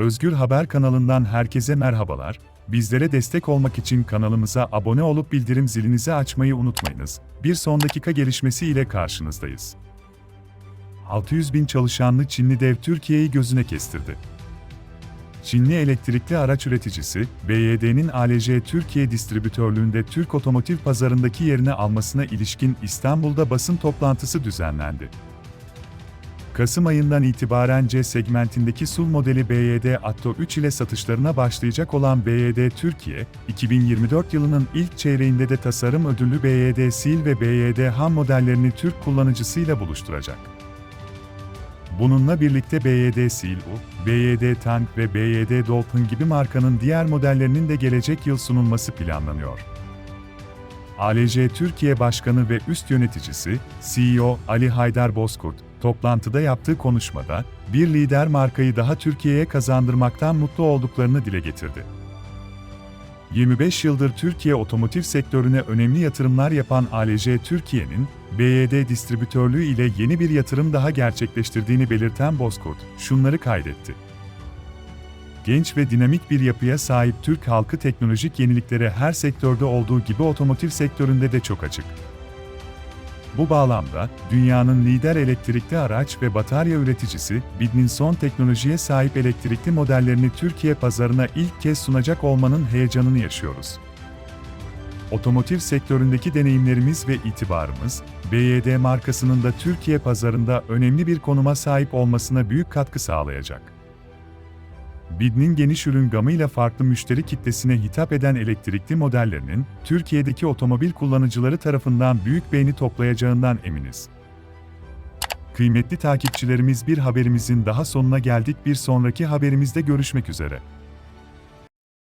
Özgür Haber kanalından herkese merhabalar. Bizlere destek olmak için kanalımıza abone olup bildirim zilinizi açmayı unutmayınız. Bir son dakika gelişmesi ile karşınızdayız. 600 bin çalışanlı Çinli dev Türkiye'yi gözüne kestirdi. Çinli elektrikli araç üreticisi, BYD'nin ALC Türkiye distribütörlüğünde Türk otomotiv pazarındaki yerini almasına ilişkin İstanbul'da basın toplantısı düzenlendi. Kasım ayından itibaren C segmentindeki SUV modeli BYD Atto 3 ile satışlarına başlayacak olan BYD Türkiye, 2024 yılının ilk çeyreğinde de tasarım ödüllü BYD Seal ve BYD Ham modellerini Türk kullanıcısıyla buluşturacak. Bununla birlikte BYD U, BYD Tank ve BYD Dolphin gibi markanın diğer modellerinin de gelecek yıl sunulması planlanıyor. ALC Türkiye Başkanı ve üst yöneticisi, CEO Ali Haydar Bozkurt, toplantıda yaptığı konuşmada, bir lider markayı daha Türkiye'ye kazandırmaktan mutlu olduklarını dile getirdi. 25 yıldır Türkiye otomotiv sektörüne önemli yatırımlar yapan ALC Türkiye'nin, BYD distribütörlüğü ile yeni bir yatırım daha gerçekleştirdiğini belirten Bozkurt, şunları kaydetti. Genç ve dinamik bir yapıya sahip Türk halkı teknolojik yeniliklere her sektörde olduğu gibi otomotiv sektöründe de çok açık. Bu bağlamda, dünyanın lider elektrikli araç ve batarya üreticisi, BİD'nin son teknolojiye sahip elektrikli modellerini Türkiye pazarına ilk kez sunacak olmanın heyecanını yaşıyoruz. Otomotiv sektöründeki deneyimlerimiz ve itibarımız, BYD markasının da Türkiye pazarında önemli bir konuma sahip olmasına büyük katkı sağlayacak. BİD'nin geniş ürün gamıyla farklı müşteri kitlesine hitap eden elektrikli modellerinin, Türkiye'deki otomobil kullanıcıları tarafından büyük beğeni toplayacağından eminiz. Kıymetli takipçilerimiz bir haberimizin daha sonuna geldik bir sonraki haberimizde görüşmek üzere.